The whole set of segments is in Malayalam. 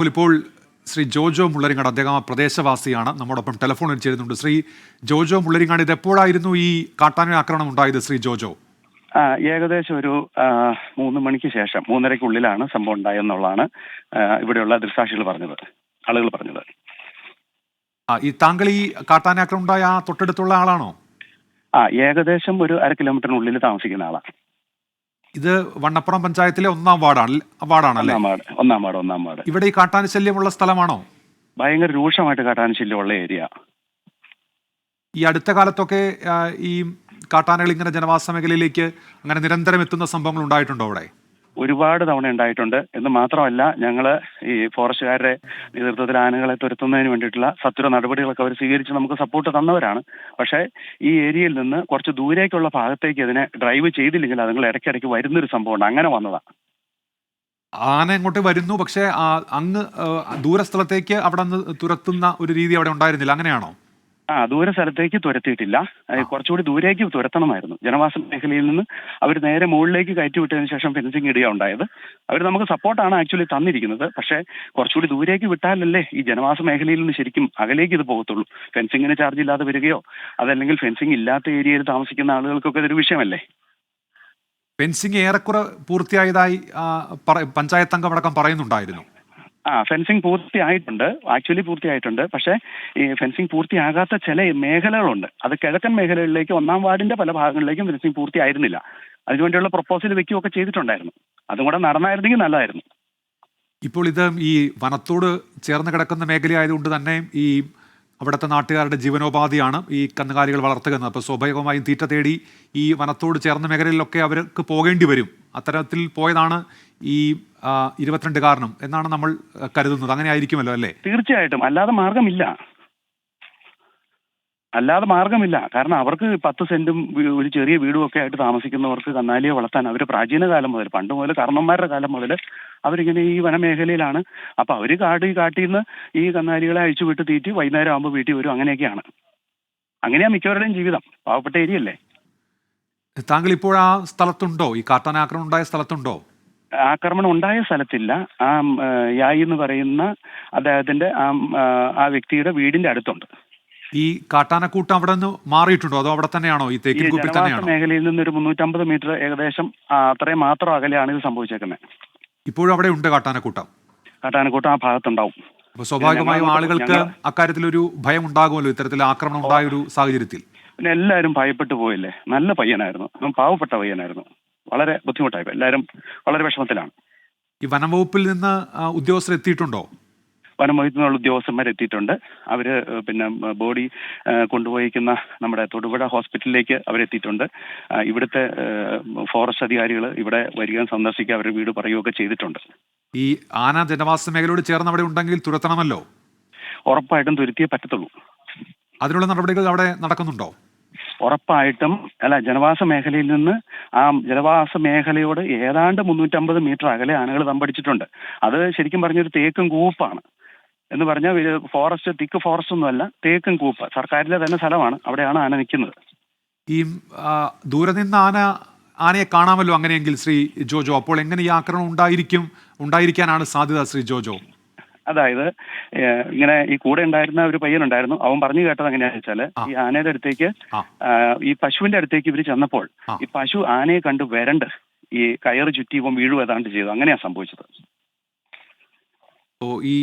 അപ്പോൾ ഇപ്പോൾ ശ്രീ ജോജോ മുള്ളരിങ്ങാട് അദ്ദേഹം ആ പ്രദേശവാസിയാണ്. നമ്മോടൊപ്പം ടെലിഫോണിൽ ചേരുന്നുണ്ട്. ശ്രീ ജോജോ മുള്ളരിങ്ങാട് ഇത് എപ്പോഴായിരുന്നു ഈ കാട്ടാന ആക്രമണം ഉണ്ടായത് ശ്രീ ജോജോ? ഏകദേശം ഒരു മൂന്ന് മണിക്ക് ശേഷം മൂന്നരയ്ക്കുള്ളിലാണ് സംഭവം ഉണ്ടായെന്നുള്ളതാണ് ഇവിടെയുള്ള ദൃക്സാക്ഷികൾ പറഞ്ഞത് ആളുകൾ പറഞ്ഞത്. ആ ഈ താങ്കൾ ഈ കാട്ടാന ആക്രമണം ഉണ്ടായ ആ തൊട്ടടുത്തുള്ള ആളാണോ? ആ ഏകദേശം ഒരു അര കിലോമീറ്ററിനുള്ളിൽ താമസിക്കുന്ന ആളാണ് ഇത് വണ്ണപ്പുറം പഞ്ചായത്തിലെ ഒന്നാം വാർഡാണ് വാർഡാണല്ലേ? ഒന്നാം വാർഡ് ഒന്നാം വാർഡ് ഒന്നാം വാർഡ്. ഇവിടെ ഈ കാട്ടാന ശല്യമുള്ള സ്ഥലമാണോ? ഭയങ്കര രൂക്ഷമായിട്ട് കാട്ടാന ശല്യമുള്ള ഏരിയ. ഈ അടുത്ത കാലത്തൊക്കെ ഈ കാട്ടാനകൾ ഇങ്ങനെ ജനവാസ മേഖലയിലേക്ക് അങ്ങനെ നിരന്തരം എത്തുന്ന സംഭവങ്ങൾ ഉണ്ടായിട്ടുണ്ടോ അവിടെ? ഒരുപാട് തവണ ഉണ്ടായിട്ടുണ്ട്. എന്ന് മാത്രമല്ല ഞങ്ങൾ ഈ ഫോറസ്റ്റുകാരുടെ നേതൃത്വത്തിൽ ആനകളെ തുരത്തുന്നതിന് വേണ്ടിയിട്ടുള്ള സത്വര നടപടികളൊക്കെ അവർ സ്വീകരിച്ച് നമുക്ക് സപ്പോർട്ട് തന്നവരാണ്. പക്ഷേ ഈ ഏരിയയിൽ നിന്ന് കുറച്ച് ദൂരേക്കുള്ള ഭാഗത്തേക്ക് ഇതിനെ ഡ്രൈവ് ചെയ്തില്ലെങ്കിൽ അതുങ്ങൾ ഇടയ്ക്കിടയ്ക്ക് വരുന്നൊരു സംഭവമുണ്ട്. അങ്ങനെ വന്നതാണ് ആന ഇങ്ങോട്ട് വരുന്നു? പക്ഷേ അങ്ങ് ദൂരസ്ഥലത്തേക്ക് അവിടെ നിന്ന് തുരത്തുന്ന ഒരു രീതി അവിടെ ഉണ്ടായിരുന്നില്ല. അങ്ങനെയാണോ? ആ ദൂര സ്ഥലത്തേക്ക് തുരത്തിയിട്ടില്ല. കുറച്ചുകൂടി ദൂരേക്ക് തുരത്തണമായിരുന്നു. ജനവാസ മേഖലയിൽ നിന്ന് അവർ നേരെ മുകളിലേക്ക് കയറ്റി വിട്ടതിന് ശേഷം ഫെൻസിങ് ഇടുക ഉണ്ടായത്. അവർ നമുക്ക് സപ്പോർട്ടാണ് ആക്ച്വലി തന്നിരിക്കുന്നത്. പക്ഷേ കുറച്ചുകൂടി ദൂരേക്ക് വിട്ടാലല്ലേ ഈ ജനവാസ മേഖലയിൽ നിന്ന് ശരിക്കും അകലേക്ക് ഇത് പോകത്തുള്ളൂ. ഫെൻസിങ്ങിന് ചാർജ് ഇല്ലാതെ വരികയോ അതല്ലെങ്കിൽ ഫെൻസിങ് ഇല്ലാത്ത ഏരിയയിൽ താമസിക്കുന്ന ആളുകൾക്കൊക്കെ ഇതൊരു വിഷയമല്ലേ? ഫെൻസിങ് ഏറെക്കുറെ പൂർത്തിയായതായി പഞ്ചായത്ത് അംഗം അടക്കം പറയുന്നുണ്ടായിരുന്നു. ആ ഫെൻസിങ് പൂർത്തിയായിട്ടുണ്ട്. ആക്ച്വലി പൂർത്തിയായിട്ടുണ്ട്. പക്ഷേ ഈ ഫെൻസിങ് പൂർത്തിയാകാത്ത ചില മേഖലകളുണ്ട്. അത് കിഴക്കൻ മേഖലകളിലേക്ക് ഒന്നാം വാർഡിന്റെ പല ഭാഗങ്ങളിലേക്കും ഫെൻസിങ് പൂർത്തിയായിരുന്നില്ല. അതിനുവേണ്ടിയുള്ള പ്രപ്പോസൽ വെക്കുകയൊക്കെ ചെയ്തിട്ടുണ്ടായിരുന്നു. അതും കൂടെ നടന്നായിരുന്നെങ്കിൽ നല്ലതായിരുന്നു. ഇപ്പോൾ ഇത് ഈ വനത്തോട് ചേർന്ന് കിടക്കുന്ന മേഖലയായതുകൊണ്ട് തന്നെ ഈ അവിടുത്തെ നാട്ടുകാരുടെ ജീവനോപാധിയാണ് ഈ കന്നുകാലികൾ വളർത്തുക എന്നത് അപ്പോൾ സ്വാഭാവികമായും തീറ്റ തേടി ഈ വനത്തോട് ചേർന്ന മേഖലയിലൊക്കെ അവർക്ക് പോകേണ്ടി വരും. അത്തരത്തിൽ പോയതാണ് ഈ ഇരുപത്തിരണ്ട് കാരണം എന്നാണ് നമ്മൾ കരുതുന്നത്. അങ്ങനെ ആയിരിക്കുമല്ലോ അല്ലേ? തീർച്ചയായിട്ടും. അല്ലാതെ മാർഗമില്ല. അല്ലാതെ മാർഗമില്ല കാരണം അവർക്ക് പത്ത് സെന്റും ഒരു ചെറിയ വീടും ഒക്കെ ആയിട്ട് താമസിക്കുന്നവർക്ക് കന്നാലിയെ വളർത്താൻ അവർ പ്രാചീന കാലം മുതൽ പണ്ട് മുതൽ കർണന്മാരുടെ കാലം മുതൽ അവരിങ്ങനെ ഈ വനമേഖലയിലാണ്. അപ്പൊ അവർ കാട് ഈ കാട്ടിൽ നിന്ന് ഈ കന്നാലികളെ അഴിച്ചു വിട്ട് തീറ്റി വൈകുന്നേരം ആകുമ്പോൾ വീട്ടിൽ വരും. അങ്ങനെയൊക്കെയാണ്. അങ്ങനെയാ മിക്കവരുടെയും ജീവിതം. പാവപ്പെട്ട ഏരിയ അല്ലേ താങ്കൾ ഇപ്പോൾ ആ സ്ഥലത്തുണ്ടോ? ഈ കാട്ടാനാക്രമണം ഉണ്ടായ സ്ഥലത്തുണ്ടോ? ആക്രമണം ഉണ്ടായ സ്ഥലത്തില്ല. ആ യായി എന്ന് പറയുന്ന അദ്ദേഹത്തിന്റെ ആ വ്യക്തിയുടെ വീടിന്റെ അടുത്തുണ്ട്. ഈ കാട്ടാനക്കൂട്ടം അവിടെ നിന്ന് മാറിയിട്ടുണ്ടോ? അതോ അവിടെ തന്നെയാണോ? ഈ തേക്കിൻ കുപ്പി തന്നെയാണോ? മേഖലയിൽ നിന്ന് ഒരു മുന്നൂറ്റമ്പത് മീറ്റർ ഏകദേശം അത്രയും മാത്രം അകലെയാണ് ഇത് സംഭവിച്ചേക്കുന്നത് ഇപ്പോഴും അവിടെ ഉണ്ട് കാട്ടാനക്കൂട്ടം? കാട്ടാനക്കൂട്ടം ആ ഭാഗത്തുണ്ടാവും. അപ്പൊ സ്വാഭാവികമായും ആളുകൾക്ക് അക്കാര്യത്തിൽ ഒരു ഭയം ഉണ്ടാകുമല്ലോ ഇത്തരത്തിൽ ആക്രമണം ഉണ്ടായ ഒരു സാഹചര്യത്തിൽ? പിന്നെ എല്ലാവരും ഭയപ്പെട്ടു പോയില്ലേ? നല്ല പയ്യനായിരുന്നു. പാവപ്പെട്ട പയ്യനായിരുന്നു. വളരെ ബുദ്ധിമുട്ടായി. എല്ലാവരും വളരെ വിഷമത്തിലാണ്. ഈ വനംവകുപ്പിൽ നിന്ന് ഉദ്യോഗസ്ഥർ എത്തിയിട്ടുണ്ടോ? വനംവകുപ്പിൽ നിന്നുള്ള ഉദ്യോഗസ്ഥന്മാർ എത്തിയിട്ടുണ്ട്. അവർ പിന്നെ ബോഡി കൊണ്ടുപോയിക്കുന്ന കൊണ്ടുപോയിരിക്കുന്ന നമ്മുടെ തൊടുപുഴ ഹോസ്പിറ്റലിലേക്ക് അവരെത്തിയിട്ടുണ്ട് ഇവിടുത്തെ ഫോറസ്റ്റ് അധികാരികൾ ഇവിടെ വരികയും സന്ദർശിക്കുക അവരുടെ വീട് പറയുകയൊക്കെ ചെയ്തിട്ടുണ്ട്. ഈ ആന ജനവാസ മേഖലയോട് ചേർന്ന് അവിടെ ഉണ്ടെങ്കിൽ തുരത്തണമല്ലോ? ഉറപ്പായിട്ടും തുരുത്തിയേ പറ്റത്തുള്ളൂ. അതിനുള്ള നടപടികൾ അവിടെ നടക്കുന്നുണ്ടോ? ഉറപ്പായിട്ടും അല്ല ജനവാസ മേഖലയിൽ നിന്ന് ആ ജനവാസ മേഖലയോട് ഏതാണ്ട് മുന്നൂറ്റമ്പത് മീറ്റർ അകലെ ആനകൾ തമ്പടിച്ചിട്ടുണ്ട്. അത് ശരിക്കും പറഞ്ഞൊരു തേക്കും കൂപ്പാണ്. എന്ന് പറഞ്ഞാൽ ഫോറസ്റ്റ് തിക്ക് ഫോറസ്റ്റ് ഒന്നുമല്ല തേക്കും കൂപ്പ്. സർക്കാരിലെ തന്നെ സ്ഥലമാണ്. അവിടെയാണ് ആന നിൽക്കുന്നത്. ഈ ദൂരെ നിന്ന് ആന ആനയെ കാണാമല്ലോ അങ്ങനെയെങ്കിൽ ശ്രീ ജോജോ. അപ്പോൾ എങ്ങനെ ഈ ആക്രമണം ഉണ്ടായിരിക്കും ഉണ്ടായിരിക്കാനാണ് സാധ്യത ശ്രീ ജോജോ? അതായത് ഇങ്ങനെ ഈ കൂടെ ഉണ്ടായിരുന്ന ഒരു പയ്യൻ ഉണ്ടായിരുന്നു അവൻ പറഞ്ഞു കേട്ടത് എങ്ങനെയാണെന്ന് വെച്ചാൽ ഈ ആനയുടെ അടുത്തേക്ക് ഈ പശുവിന്റെ അടുത്തേക്ക് ഇവർ ചെന്നപ്പോൾ ഈ പശു ആനയെ കണ്ട് വരണ്ട്. ഈ കയറ് ചുറ്റി ഇവൻ വീഴും ഏതാണ്ട് ചെയ്തു. അങ്ങനെയാ സംഭവിച്ചത്. ഓ ഈ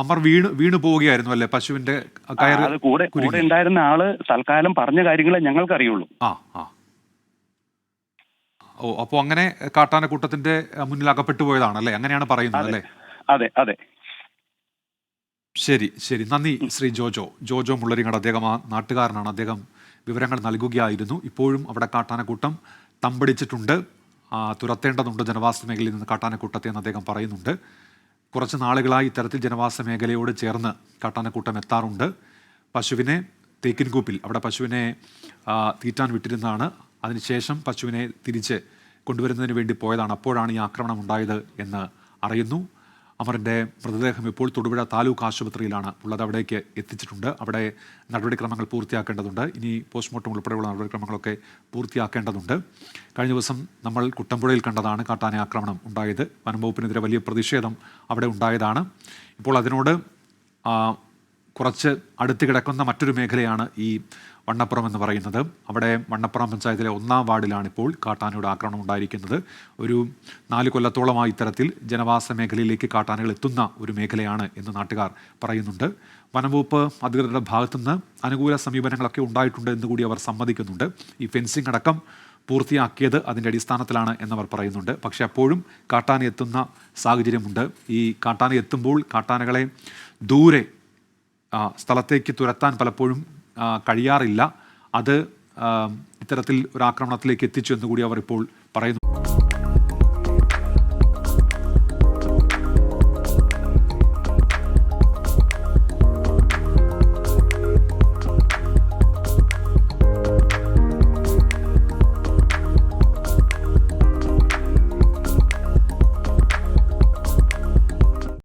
അമർ വീണ് വീണു പോവുകയായിരുന്നു അല്ലേ? പശുവിന്റെ കയറ് അത് കൂടെ. കൂടെ ഉണ്ടായിരുന്ന ആൾ തൽക്കാലം പറഞ്ഞ കാര്യങ്ങളെ ഞങ്ങൾക്ക് അറിയുള്ളൂ ആ ആ. ഓ അപ്പോൾ അങ്ങനെ കാട്ടാനക്കൂട്ടത്തിന്റെ കൂട്ടത്തിന്റെ മുന്നിൽ അകപ്പെട്ടു പോയതാണ് അല്ലേ? അങ്ങനെയാണ് പറയുന്നത് അല്ലെ? അതെ അതെ. ശരി ശരി. നന്ദി ശ്രീ ജോജോ. ജോജോ മുള്ളരിങ്ങട് അദ്ദേഹം ആ നാട്ടുകാരനാണ്. അദ്ദേഹം വിവരങ്ങൾ നൽകുകയായിരുന്നു. ഇപ്പോഴും അവിടെ കാട്ടാനക്കൂട്ടം തമ്പടിച്ചിട്ടുണ്ട്. തുരത്തേണ്ടതുണ്ട് ജനവാസ മേഖലയിൽ നിന്ന് കാട്ടാനക്കൂട്ടത്തെ എന്ന് അദ്ദേഹം പറയുന്നുണ്ട്. കുറച്ച് നാളുകളായി ഇത്തരത്തിൽ ജനവാസ മേഖലയോട് ചേർന്ന് കാട്ടാനക്കൂട്ടം എത്താറുണ്ട്. പശുവിനെ തേക്കിൻകൂപ്പിൽ അവിടെ പശുവിനെ തീറ്റാൻ വിട്ടിരുന്നതാണ്. അതിനുശേഷം പശുവിനെ തിരിച്ച് കൊണ്ടുവരുന്നതിന് വേണ്ടി പോയതാണ്. അപ്പോഴാണ് ഈ ആക്രമണം ഉണ്ടായത് എന്ന് അറിയുന്നു. അമറിന്റെ മൃതദേഹം ഇപ്പോൾ തൊടുപുഴ താലൂക്ക് ആശുപത്രിയിലാണ്. ഉള്ളത് അവിടേക്ക് എത്തിച്ചിട്ടുണ്ട്. അവിടെ നടപടിക്രമങ്ങൾ പൂർത്തിയാക്കേണ്ടതുണ്ട്. ഇനി പോസ്റ്റ്മോർട്ടം ഉൾപ്പെടെയുള്ള നടപടിക്രമങ്ങളൊക്കെ പൂർത്തിയാക്കേണ്ടതുണ്ട്. കഴിഞ്ഞ ദിവസം നമ്മൾ കുട്ടമ്പുഴയിൽ കണ്ടതാണ് കാട്ടാന ആക്രമണം ഉണ്ടായത്. വനംവകുപ്പിനെതിരെ വലിയ പ്രതിഷേധം അവിടെ ഉണ്ടായതാണ്. ഇപ്പോൾ അതിനോട് കുറച്ച് അടുത്ത് കിടക്കുന്ന മറ്റൊരു മേഖലയാണ് ഈ വണ്ണപ്പുറം എന്ന് പറയുന്നത്. അവിടെ വണ്ണപ്പുറം പഞ്ചായത്തിലെ ഒന്നാം വാർഡിലാണ് ഇപ്പോൾ കാട്ടാനയുടെ ആക്രമണം ഉണ്ടായിരിക്കുന്നത്. ഒരു നാല് കൊല്ലത്തോളമായി ഇത്തരത്തിൽ ജനവാസ മേഖലയിലേക്ക് കാട്ടാനകൾ എത്തുന്ന ഒരു മേഖലയാണ് എന്ന് നാട്ടുകാർ പറയുന്നുണ്ട്. വനംവകുപ്പ് അധികൃതരുടെ ഭാഗത്തുനിന്ന് അനുകൂല സമീപനങ്ങളൊക്കെ ഉണ്ടായിട്ടുണ്ട് എന്ന് കൂടി അവർ സമ്മതിക്കുന്നുണ്ട്. ഈ ഫെൻസിംഗ് അടക്കം പൂർത്തിയാക്കിയത് അതിന്റെ അടിസ്ഥാനത്തിലാണ് എന്നവർ പറയുന്നുണ്ട്. പക്ഷേ അപ്പോഴും കാട്ടാന എത്തുന്ന സാഹചര്യമുണ്ട്. ഈ കാട്ടാന എത്തുമ്പോൾ കാട്ടാനകളെ ദൂരെ സ്ഥലത്തേക്ക് തുരത്താൻ പലപ്പോഴും കഴിയാറില്ല. അത് ഇത്തരത്തിൽ ഒരു ആക്രമണത്തിലേക്ക് എത്തിച്ചു എന്ന് കൂടി അവർ ഇപ്പോൾ